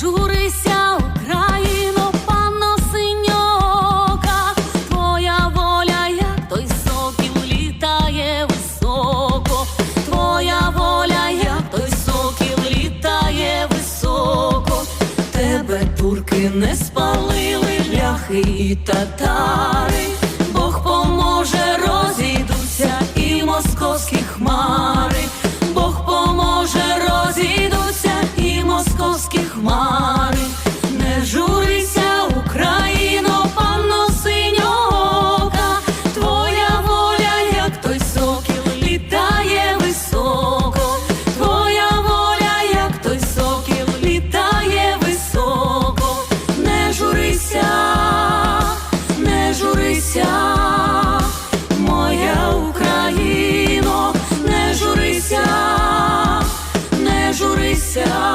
журися, Україно, панно синьока, твоя воля, як той сокіл літає високо, твоя воля, як той сокіл літає високо, тебе турки не спалили ляхи і татари. журися, моя Україно, не журися, не журися.